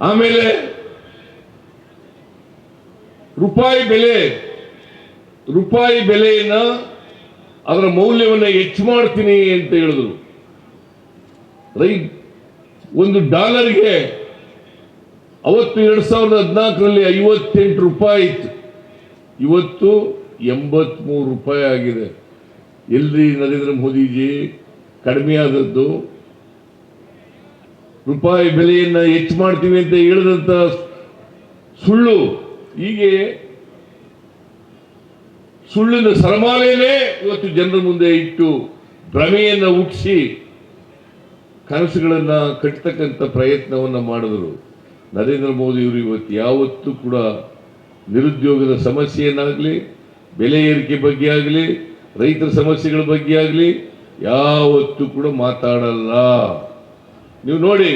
ಆಮೇಲೆ ರೂಪಾಯಿ ಬೆಲೆ, ರೂಪಾಯಿ ಬೆಲೆಯನ್ನ ಅದರ ಮೌಲ್ಯವನ್ನು ಹೆಚ್ಚು ಮಾಡ್ತೀನಿ ಅಂತ ಹೇಳಿದ್ರು. ರೈ ಒಂದು ಡಾಲರ್ಗೆ ಅವತ್ತು ಎರಡು ಸಾವಿರದ ಹದಿನಾಲ್ಕರಲ್ಲಿ ಐವತ್ತೆಂಟು ರೂಪಾಯಿ ಇತ್ತು. ಇವತ್ತು ಎಂಬತ್ಮೂರು ರೂಪಾಯಿ ಆಗಿದೆ. ಎಲ್ರಿ ನರೇಂದ್ರ ಮೋದಿಜಿ ಕಡಿಮೆ ಆದದ್ದು ರೂಪಾಯಿ ಬೆಲೆಯನ್ನು ಹೆಚ್ಚು ಮಾಡ್ತೀವಿ ಅಂತ ಹೇಳಿದಂಥ ಸುಳ್ಳು ಹೀಗೆ ಸುಳ್ಳಿನ ಸರಮಾಲೆಯೇ ಇವತ್ತು ಜನರ ಮುಂದೆ ಇಟ್ಟು ಭ್ರಮೆಯನ್ನು ಹುಟ್ಟಿಸಿ ಕನಸುಗಳನ್ನು ಕಟ್ಟತಕ್ಕಂಥ ಪ್ರಯತ್ನವನ್ನು ಮಾಡಿದ್ರು. ನರೇಂದ್ರ ಮೋದಿ ಇವರು ಇವತ್ತು ಯಾವತ್ತೂ ಕೂಡ ನಿರುದ್ಯೋಗದ ಸಮಸ್ಯೆಯನ್ನಾಗಲಿ, ಬೆಲೆ ಏರಿಕೆ ಬಗ್ಗೆ ಆಗಲಿ, ರೈತರ ಸಮಸ್ಯೆಗಳ ಬಗ್ಗೆ ಆಗಲಿ ಯಾವತ್ತೂ ಕೂಡ ಮಾತಾಡಲ್ಲ. ನೀವು ನೋಡಿ,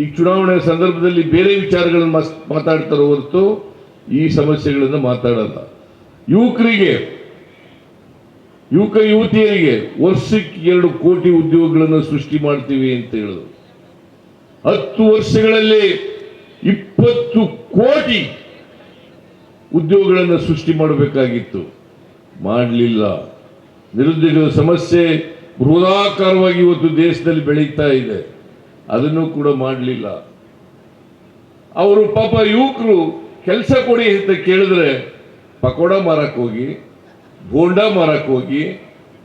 ಈ ಚುನಾವಣೆ ಸಂದರ್ಭದಲ್ಲಿ ಬೇರೆ ವಿಚಾರಗಳನ್ನು ಮಾತಾಡ್ತಾರೋ ಹೊರತು ಈ ಸಮಸ್ಯೆಗಳನ್ನು ಮಾತಾಡಲ್ಲ. ಯುವಕರಿಗೆ, ಯುವಕ ಯುವತಿಯರಿಗೆ ವರ್ಷಕ್ಕೆ ಎರಡು ಕೋಟಿ ಉದ್ಯೋಗಗಳನ್ನು ಸೃಷ್ಟಿ ಮಾಡ್ತೀವಿ ಅಂತ ಹೇಳಿದ್ರು. ಹತ್ತು ವರ್ಷಗಳಲ್ಲಿ ಇಪ್ಪತ್ತು ಕೋಟಿ ಉದ್ಯೋಗಗಳನ್ನು ಸೃಷ್ಟಿ ಮಾಡಬೇಕಾಗಿತ್ತು. ಮಾಡಲಿಲ್ಲ. ನಿರುದ್ಯೋಗದ ಸಮಸ್ಯೆ ಬೃಹದಾಕಾರವಾಗಿ ಇವತ್ತು ದೇಶದಲ್ಲಿ ಬೆಳೀತಾ ಇದೆ. ಅದನ್ನು ಕೂಡ ಮಾಡಲಿಲ್ಲ. ಅವರು ಪಾಪ ಯುವಕರು ಕೆಲಸ ಕೊಡಿ ಅಂತ ಕೇಳಿದ್ರೆ ಪಕೋಡ ಮಾರಕ್ಕೆ ಹೋಗಿ, ಬೋಂಡ ಮಾರಕ್ಕೆ ಹೋಗಿ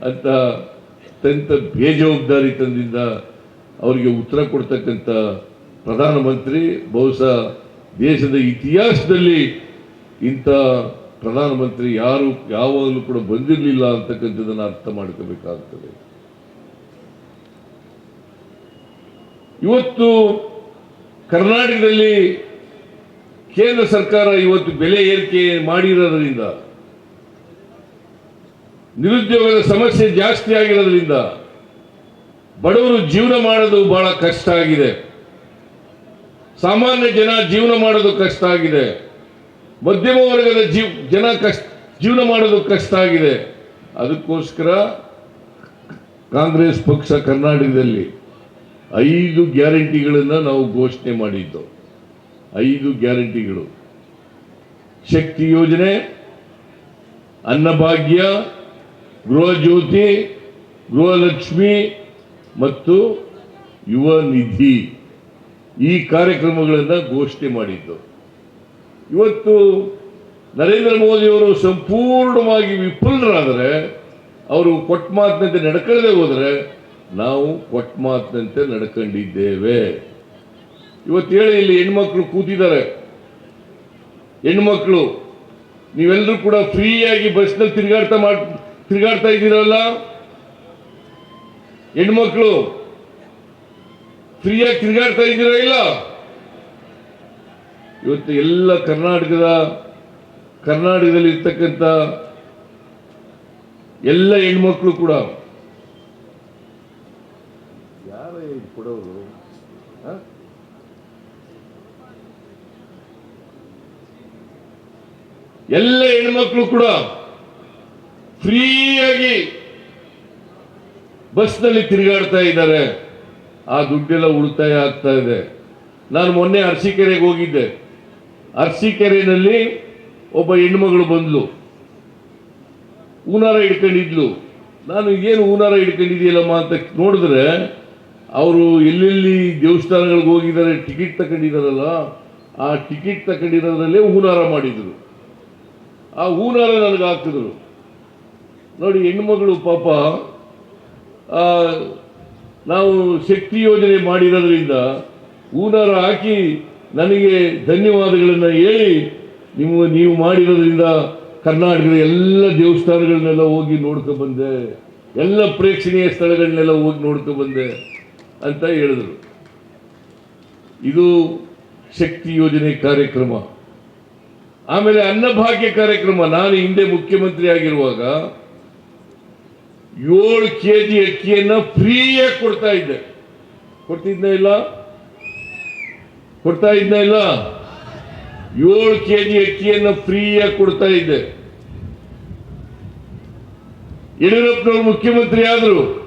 ಅಂತ ಅತ್ಯಂತ ಬೇಜವಾಬ್ದಾರಿತನದಿಂದ ಅವರಿಗೆ ಉತ್ತರ ಕೊಡ್ತಕ್ಕಂಥ ಪ್ರಧಾನಮಂತ್ರಿ, ಬಹುಶಃ ದೇಶದ ಇತಿಹಾಸದಲ್ಲಿ ಇಂಥ ಪ್ರಧಾನಮಂತ್ರಿ ಯಾರು ಯಾವಾಗಲೂ ಕೂಡ ಬಂದಿರಲಿಲ್ಲ ಅಂತಕ್ಕಂಥದ್ದನ್ನು ಅರ್ಥ ಮಾಡ್ಕೋಬೇಕಾಗ್ತದೆ. ಇವತ್ತು ಕರ್ನಾಟಕದಲ್ಲಿ ಕೇಂದ್ರ ಸರ್ಕಾರ ಇವತ್ತು ಬೆಲೆ ಏರಿಕೆ ಮಾಡಿರೋದ್ರಿಂದ, ನಿರುದ್ಯೋಗದ ಸಮಸ್ಯೆ ಜಾಸ್ತಿ ಆಗಿರೋದ್ರಿಂದ ಬಡವರು ಜೀವನ ಮಾಡೋದು ಬಹಳ ಕಷ್ಟ ಆಗಿದೆ. ಸಾಮಾನ್ಯ ಜನ ಜೀವನ ಮಾಡೋದು ಕಷ್ಟ ಆಗಿದೆ. ಮಧ್ಯಮ ವರ್ಗದ ಜೀವ, ಜನ ಕಷ್ಟ ಜೀವನ ಮಾಡೋದು ಕಷ್ಟ ಆಗಿದೆ. ಅದಕ್ಕೋಸ್ಕರ ಕಾಂಗ್ರೆಸ್ ಪಕ್ಷ ಕರ್ನಾಟಕದಲ್ಲಿ ಐದು ಗ್ಯಾರಂಟಿಗಳನ್ನು ನಾವು ಘೋಷಣೆ ಮಾಡಿದ್ದು. ಐದು ಗ್ಯಾರಂಟಿಗಳು. ಶಕ್ತಿ ಯೋಜನೆ, ಅನ್ನಭಾಗ್ಯ ಗೃಹಜ್ಯೋತಿ ಗೃಹಲಕ್ಷ್ಮಿ ಮತ್ತು ಯುವ ನಿಧಿ ಈ ಕಾರ್ಯಕ್ರಮಗಳನ್ನು ಘೋಷಣೆ ಮಾಡಿದ್ದು. ಇವತ್ತು ನರೇಂದ್ರ ಮೋದಿಯವರು ಸಂಪೂರ್ಣವಾಗಿ ವಿಫುಲರಾದರೆ, ಅವರು ಕೊಟ್ಟ ಮಾತಿನಂತೆ ನಡ್ಕೊಳ್ಳದೆ ಹೋದರೆ ನಾವು ಕೊಟ್ಟ ಮಾತಿನಂತೆ ನಡ್ಕೊಂಡಿದ್ದೇವೆ. ಇವತ್ತು ಹೇಳಿ, ಇಲ್ಲಿ ಹೆಣ್ಮಕ್ಳು ಕೂತಿದ್ದಾರೆ. ಹೆಣ್ಮಕ್ಳು ನೀವೆಲ್ಲರೂ ಕೂಡ ಫ್ರೀಯಾಗಿ ಬಸ್ನಲ್ಲಿ ತಿರುಗಾಡ್ತಾ ಮಾಡ್, ತಿರುಗಾಡ್ತಾ ಇದ್ದೀರಲ್ಲ? ಹೆಣ್ಮಕ್ಳು, ಫ್ರೀಯಾಗಿ ತಿರುಗಾಡ್ತಾ ಇದ್ದೀರಾ ಇಲ್ಲ? ಇವತ್ತು ಎಲ್ಲ ಕರ್ನಾಟಕದ ಕರ್ನಾಟಕದಲ್ಲಿ ಇರ್ತಕ್ಕಂಥ ಎಲ್ಲ ಹೆಣ್ಮಕ್ಳು ಕೂಡ ಯಾರ ಇದು ಕೊಡೋರು ಹ? ಎಲ್ಲ ಹೆಣ್ಮಕ್ಳು ಕೂಡ ಫ್ರೀಯಾಗಿ ಬಸ್ನಲ್ಲಿ ತಿರುಗಾಡ್ತಾ ಇದ್ದಾರೆ. ಆ ದುಡ್ಡೆಲ್ಲ ಉಳಿತಾಯ ಆಗ್ತಾ ಇದೆ. ನಾನು ಮೊನ್ನೆ ಅರಸೀಕೆರೆಗೆ ಹೋಗಿದ್ದೆ. ಅರಸೀಕೆರೆಯಲ್ಲಿ ಒಬ್ಬ ಹೆಣ್ಮಗಳು ಬಂದ್ಲು. ಹೂನಾರ ಇಟ್ಕೊಂಡಿದ್ಲು ನಾನು, ಏನು ಹೂನಾರ ಹಿಡ್ಕೊಂಡಿದೆಯಲ್ಲಮ್ಮ ಅಂತ ನೋಡಿದ್ರೆ, ಅವರು ಎಲ್ಲೆಲ್ಲಿ ದೇವಸ್ಥಾನಗಳಿಗೆ ಹೋಗಿದ್ದಾರೆ, ಟಿಕೆಟ್ ತಗೊಂಡಿದ್ದಾರಲ್ಲ, ಆ ಟಿಕೆಟ್ ತಗೊಂಡಿರೋದ್ರಲ್ಲೇ ಹೂನಾರ ಮಾಡಿದ್ರು. ಆ ಹೂನಾರ ನನಗೆ ಹಾಕಿದ್ರು. ನೋಡಿ, ಹೆಣ್ಮಗಳು ಪಾಪ ನಾವು ಶಕ್ತಿ ಯೋಜನೆ ಮಾಡಿರೋದ್ರಿಂದ ಹೂನಾರ ಹಾಕಿ ನನಗೆ ಧನ್ಯವಾದಗಳನ್ನು ಹೇಳಿ ನೀವು ನೀವು ಮಾಡಿರೋದ್ರಿಂದ ಕರ್ನಾಟಕದ ಎಲ್ಲ ದೇವಸ್ಥಾನಗಳನ್ನೆಲ್ಲ ಹೋಗಿ ನೋಡ್ಕೊ ಬಂದೆ. ಎಲ್ಲ ಪ್ರೇಕ್ಷಣೀಯ ಸ್ಥಳಗಳನ್ನೆಲ್ಲ ಹೋಗಿ ನೋಡ್ಕೊ ಬಂದೆ ಅಂತ ಹೇಳಿದರು. ಇದು ಶಕ್ತಿ ಯೋಜನೆ ಕಾರ್ಯಕ್ರಮ. ಆಮೇಲೆ ಅನ್ನಭಾಗ್ಯ ಕಾರ್ಯಕ್ರಮ, ನಾನು ಹಿಂದೆ ಮುಖ್ಯಮಂತ್ರಿ ಆಗಿರುವಾಗ ಏಳು ಕೆ ಜಿ ಅಕ್ಕಿಯನ್ನ ಫ್ರೀಯಾಗಿ ಕೊಡ್ತಾ ಇದ್ದೆ. ಕೊಡ್ತಿದ್ನ ಇಲ್ಲ? ಕೊಡ್ತಾ ಇದ್ನ ಇಲ್ಲ? ಏಳು ಕೆ ಜಿ ಅಕ್ಕಿಯನ್ನ ಫ್ರೀಯಾಗಿ ಕೊಡ್ತಾ ಇದ್ದೆ. ಯಡಿಯೂರಪ್ಪನವರು ಮುಖ್ಯಮಂತ್ರಿ ಆದ್ರು.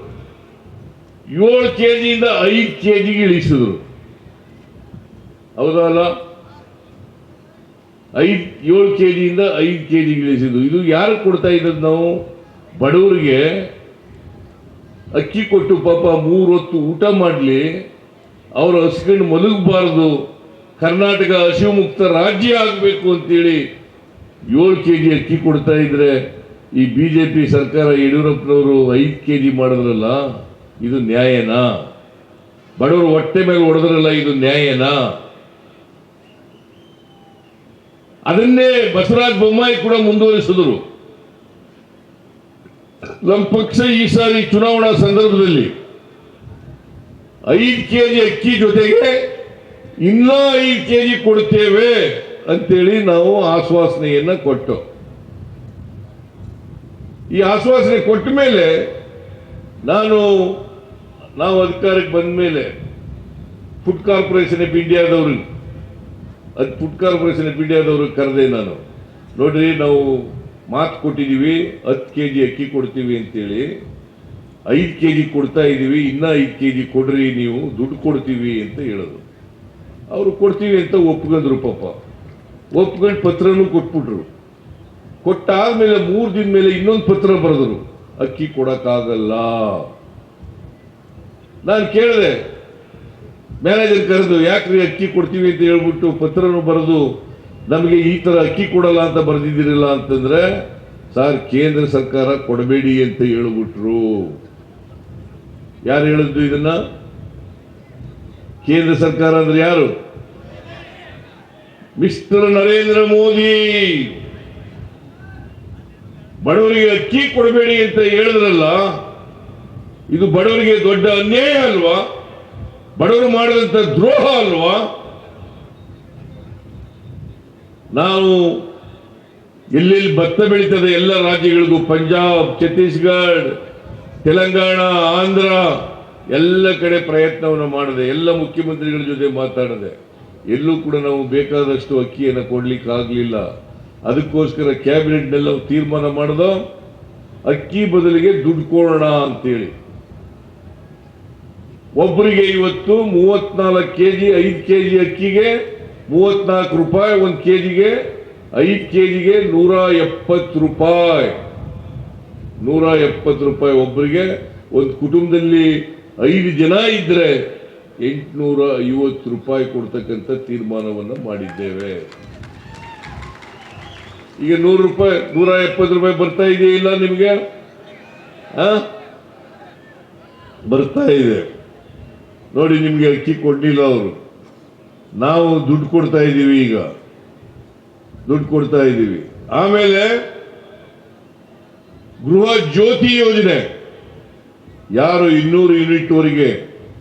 ಏಳು ಕೆ ಜಿಯಿಂದ ಐದು ಕೆ ಜಿಗೆ ಇಳಿಸಿದ್ರು. ಹೌದಾ ಅಲ್ಲ? ಐದು, ಏಳು ಕೆ ಜಿಯಿಂದ ಐದು ಕೆ ಜಿಗೆ ಇಳಿಸಿದ್ದು. ಇದು ಯಾರು ಕೊಡ್ತಾ ಇದ್ದದ್ದು ನಾವು? ಬಡವರಿಗೆ. ಅಕ್ಕಿ ಕೊಟ್ಟು ಪಾಪ ಮೂರು ಹೊತ್ತು ಊಟ ಮಾಡಲಿ. ಅವರು ಹಸ್ಕೊಂಡು ಮಲಗಬಾರ್ದು. ಕರ್ನಾಟಕ ಹಸಿವು ರಾಜ್ಯ ಆಗಬೇಕು ಅಂತೇಳಿ ಏಳು ಕೆ ಜಿ ಅಕ್ಕಿ ಕೊಡ್ತಾ ಇದ್ರೆ ಈ ಬಿ ಜೆ ಪಿ ಸರ್ಕಾರ ಯಡಿಯೂರಪ್ಪನವರು ಐದು ಕೆ ಜಿ ಮಾಡಿದ್ರಲ್ಲ, ಇದು ನ್ಯಾಯನಾ? ಬಡವರು ಹೊಟ್ಟೆ ಮೇಲೆ ಹೊಡೆದ್ರಲ್ಲ, ಇದು ನ್ಯಾಯನಾ? ಅದನ್ನೇ ಬಸವರಾಜ ಬೊಮ್ಮಾಯಿ ಕೂಡ ಮುಂದುವರಿಸಿದರು. ನಮ್ಮ ಪಕ್ಷ ಈ ಸಾರಿ ಚುನಾವಣಾ ಸಂದರ್ಭದಲ್ಲಿ ಐದು ಕೆ ಜಿ ಅಕ್ಕಿ ಜೊತೆಗೆ ಇನ್ನೂ ಐದು ಕೆ ಜಿ ಕೊಡ್ತೇವೆ ಅಂತೇಳಿ ನಾವು ಆಶ್ವಾಸನೆಯನ್ನ ಕೊಟ್ಟು. ಈ ಆಶ್ವಾಸನೆ ಕೊಟ್ಟ ಮೇಲೆ ನಾನು ನಾವು ಅಧಿಕಾರಕ್ಕೆ ಬಂದ ಮೇಲೆ ಫುಡ್ ಕಾರ್ಪೊರೇಷನ್ ಆಫ್ ಇಂಡಿಯಾದವ್ರಿಗೆ ಅದು ಫುಡ್ ಕಾರ್ಪೊರೇಷನ್ ಪಿ ಡಿ ಕರೆದೆ ನಾನು. ನೋಡ್ರಿ, ನಾವು ಮಾತು ಕೊಟ್ಟಿದ್ದೀವಿ, ಹತ್ತು ಕೆ ಜಿ ಅಕ್ಕಿ ಕೊಡ್ತೀವಿ ಅಂತೇಳಿ. ಐದು ಕೆ ಜಿ ಕೊಡ್ತಾ ಇದ್ದೀವಿ, ಇನ್ನೂ ಐದು ಕೆ ಜಿ ಕೊಡ್ರಿ ನೀವು, ದುಡ್ಡು ಕೊಡ್ತೀವಿ ಅಂತ ಹೇಳೋದು. ಅವರು ಕೊಡ್ತೀವಿ ಅಂತ ಒಪ್ಕೊಂಡ್ರು ಪಾಪ. ಒಪ್ಕೊಂಡು ಪತ್ರನೂ ಕೊಟ್ಬಿಟ್ರು. ಕೊಟ್ಟಾದ್ಮೇಲೆ ಮೂರು ದಿನ ಮೇಲೆ ಇನ್ನೊಂದು ಪತ್ರ ಬರೆದ್ರು. ಅಕ್ಕಿ ಕೊಡೋಕ್ಕಾಗಲ್ಲ. ನಾನು ಕೇಳಿದೆ ಮ್ಯಾನೇಜರ್ ಕರೆದು, ಯಾಕ್ರಿ ಅಕ್ಕಿ ಕೊಡ್ತೀವಿ ಅಂತ ಹೇಳ್ಬಿಟ್ಟು ಪತ್ರನು ಬರೆದು, ನಮಗೆ ಈ ಥರ ಅಕ್ಕಿ ಕೊಡಲ್ಲ ಅಂತ ಬರೆದಿದ್ದೀರಲ್ಲ ಅಂತಂದರೆ, ಸರ್, ಕೇಂದ್ರ ಸರ್ಕಾರ ಕೊಡಬೇಡಿ ಅಂತ ಹೇಳ್ಬಿಟ್ರು. ಯಾರು ಹೇಳಿದ್ದು ಇದನ್ನ? ಕೇಂದ್ರ ಸರ್ಕಾರ ಅಂದ್ರೆ ಯಾರು? ಮಿಸ್ಟರ್ ನರೇಂದ್ರ ಮೋದಿ. ಬಡವರಿಗೆ ಅಕ್ಕಿ ಕೊಡಬೇಡಿ ಅಂತ ಹೇಳಿದ್ರಲ್ಲ, ಇದು ಬಡವರಿಗೆ ದೊಡ್ಡ ಅನ್ಯಾಯ ಅಲ್ವಾ? ಬಡವರು ಮಾಡಿದಂತ ದ್ರೋಹ ಅಲ್ವಾ? ನಾವು ಎಲ್ಲೆಲ್ಲಿ ಭತ್ತ ಬೆಳೀತದೆ ಎಲ್ಲ ರಾಜ್ಯಗಳಿಗೂ, ಪಂಜಾಬ್, ಛತ್ತೀಸ್ಗಢ, ತೆಲಂಗಾಣ, ಆಂಧ್ರ, ಎಲ್ಲ ಕಡೆ ಪ್ರಯತ್ನವನ್ನು ಮಾಡಿದೆ, ಎಲ್ಲ ಮುಖ್ಯಮಂತ್ರಿಗಳ ಜೊತೆ ಮಾತಾಡಿದೆ. ಎಲ್ಲೂ ಕೂಡ ನಾವು ಬೇಕಾದಷ್ಟು ಅಕ್ಕಿಯನ್ನು ಕೊಡ್ಲಿಕ್ಕೆ ಆಗಲಿಲ್ಲ ಅದಕ್ಕೋಸ್ಕರ ಕ್ಯಾಬಿನೆಟ್ನೆಲ್ಲ ತೀರ್ಮಾನ ಮಾಡಿದ, ಅಕ್ಕಿ ಬದಲಿಗೆ ದುಡ್ಡು ಕೊಡೋಣ ಅಂತೇಳಿ. ಒಬ್ಬರಿಗೆ ಇವತ್ತು ಮೂವತ್ನಾಲ್ಕು ಕೆ ಜಿ ಐದು ಕೆ ಜಿ ಅಕ್ಕಿಗೆ ಮೂವತ್ನಾಲ್ಕು ರೂಪಾಯಿ, ಒಂದು ಕೆ ಜಿಗೆ ಐದು ಕೆ ಜಿಗೆ ನೂರ ಎಪ್ಪತ್ತು ರೂಪಾಯಿ. ನೂರ ಎಪ್ಪತ್ತು ರೂಪಾಯಿ ಒಬ್ಬರಿಗೆ. ಒಂದು ಕುಟುಂಬದಲ್ಲಿ ಐದು ಜನ ಇದ್ದರೆ ಎಂಟುನೂರ ಐವತ್ತು ರೂಪಾಯಿ ಕೊಡ್ತಕ್ಕಂಥ ತೀರ್ಮಾನವನ್ನು ಮಾಡಿದ್ದೇವೆ. ಈಗ ನೂರು ರೂಪಾಯಿ, ನೂರ ಎಪ್ಪತ್ತು ರೂಪಾಯಿ ಬರ್ತಾ ಇದೆಯಾ ಇಲ್ಲ ನಿಮಗೆ? ಬರ್ತಾ ಇದೆ. ನೋಡಿ ನಿಮಗೆ ಅಕ್ಕಿ ಕೊಡ್ಲಿಲ್ಲ ಅವರು. ನಾವು ದುಡ್ಡು ಕೊಡ್ತಾ ಇದ್ದೀವಿ ಈಗ. ದುಡ್ಡು ಕೊಡ್ತಾ ಇದ್ದೀವಿ. ಆಮೇಲೆ ಗೃಹ ಜ್ಯೋತಿ ಯೋಜನೆ. ಯಾರು ಇನ್ನೂರು ಯೂನಿಟ್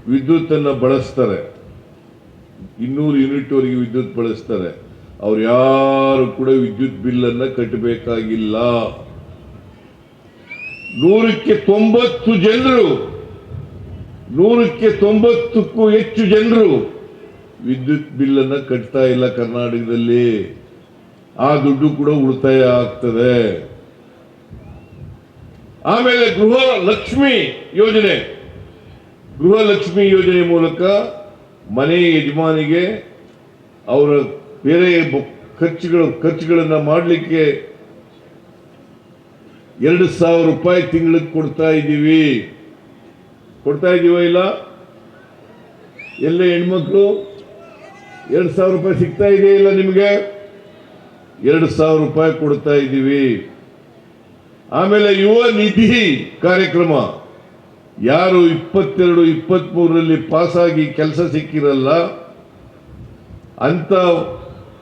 ವಿದ್ಯುತ್ತನ್ನು ಬಳಸ್ತಾರೆ. ಇನ್ನೂರು ಯೂನಿಟ್ ಅವರಿಗೆ ವಿದ್ಯುತ್ ಬಳಸ್ತಾರೆ. ಅವ್ರು ಯಾರು ಕೂಡ ವಿದ್ಯುತ್ ಬಿಲ್ ಅನ್ನ ಕಟ್ಟಬೇಕಾಗಿಲ್ಲ. ನೂರಕ್ಕೆ ತೊಂಬತ್ತು ಜನರು ನೂರಕ್ಕೆ ತೊಂಬತ್ತಕ್ಕೂ ಹೆಚ್ಚು ಜನರು ವಿದ್ಯುತ್ ಬಿಲ್ ಅನ್ನ ಕಟ್ತಾ ಇಲ್ಲ ಕರ್ನಾಟಕದಲ್ಲಿ. ಆ ದುಡ್ಡು ಕೂಡ ಉಳಿತಾಯ ಆಗ್ತದೆ. ಆಮೇಲೆ ಗೃಹ ಲಕ್ಷ್ಮಿ ಯೋಜನೆ. ಗೃಹ ಲಕ್ಷ್ಮಿ ಯೋಜನೆ ಮೂಲಕ ಮನೆ ಯಜಮಾನಿಗೆ ಅವರ ಬೇರೆ ಖರ್ಚುಗಳು, ಖರ್ಚುಗಳನ್ನ ಮಾಡಲಿಕ್ಕೆ ಎರಡು ಸಾವಿರ ರೂಪಾಯಿ ತಿಂಗಳಿಗೆ ಕೊಡ್ತಾ ಇದ್ದೀವಿ. ಕೊಡ್ತಾ ಇದೀವ ಇಲ್ಲ? ಎಲ್ಲ ಹೆಣ್ಮಕ್ಳು? ಎರಡು ಸಾವಿರ ರೂಪಾಯಿ ಸಿಗ್ತಾ ಇದೆಯಾ ಇಲ್ಲ ನಿಮಗೆ? ಎರಡು ಸಾವಿರ ರೂಪಾಯಿ ಕೊಡ್ತಾ ಇದ್ದೀವಿ ಆಮೇಲೆ ಯುವ ನಿಧಿ ಕಾರ್ಯಕ್ರಮ. ಯಾರು ಇಪ್ಪತ್ತೆರಡು, ಇಪ್ಪತ್ಮೂರರಲ್ಲಿ ಪಾಸಾಗಿ ಕೆಲಸ ಸಿಕ್ಕಿರಲ್ಲ, ಅಂತ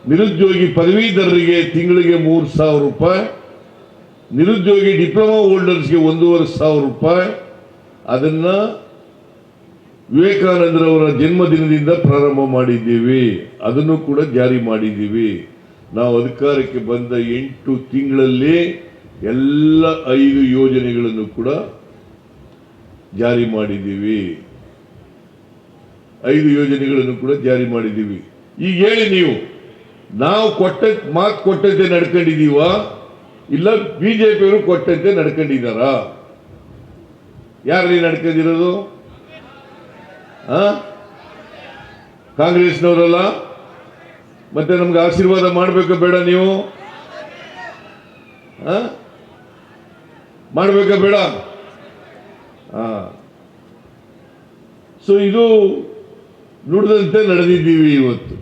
ನಿರುದ್ಯೋಗಿ ಪದವೀಧರರಿಗೆ ತಿಂಗಳಿಗೆ ಮೂರು ಸಾವಿರ ರೂಪಾಯಿ, ನಿರುದ್ಯೋಗಿ ಡಿಪ್ಲೊಮಾ ಹೋಲ್ಡರ್ಸ್ಗೆ ಒಂದೂವರೆ ಸಾವಿರ ರೂಪಾಯಿ ಅದನ್ನ ವಿವೇಕಾನಂದರವರ ಜನ್ಮದಿನದಿಂದ ಪ್ರಾರಂಭ ಮಾಡಿದ್ದೀವಿ. ಅದನ್ನು ಕೂಡ ಜಾರಿ ಮಾಡಿದ್ದೀವಿ. ನಾವು ಅಧಿಕಾರಕ್ಕೆ ಬಂದ ಎಂಟು ತಿಂಗಳಲ್ಲಿ ಎಲ್ಲ ಐದು ಯೋಜನೆಗಳನ್ನು ಕೂಡ ಜಾರಿ ಮಾಡಿದ್ದೀವಿ. ಐದು ಯೋಜನೆಗಳನ್ನು ಕೂಡ ಜಾರಿ ಮಾಡಿದ್ದೀವಿ. ಈಗ ಹೇಳಿ ನೀವು, ನಾವು ಕೊಟ್ಟ ಮಾತು ಕೊಟ್ಟಂತೆ ನಡ್ಕೊಂಡಿದ್ದೀವಾ? ಇಲ್ಲ, ಬಿಜೆಪಿಯವರು ಕೊಟ್ಟಂತೆ ನಡ್ಕೊಂಡಿದ್ದಾರಾ? ಯಾರಲ್ಲಿ ನಡ್ಕೊಂಡಿರೋದು? ಕಾಂಗ್ರೆಸ್ನವರಲ್ಲ? ಮತ್ತೆ ನಮ್ಗೆ ಆಶೀರ್ವಾದ ಮಾಡಬೇಕಾ ಬೇಡ ನೀವು? ಮಾಡ್ಬೇಕಾ ಬೇಡ? ಸೊ ಇದು ನುಡಿದಂತೆ ನಡೆದಿದ್ದೀವಿ ಇವತ್ತು.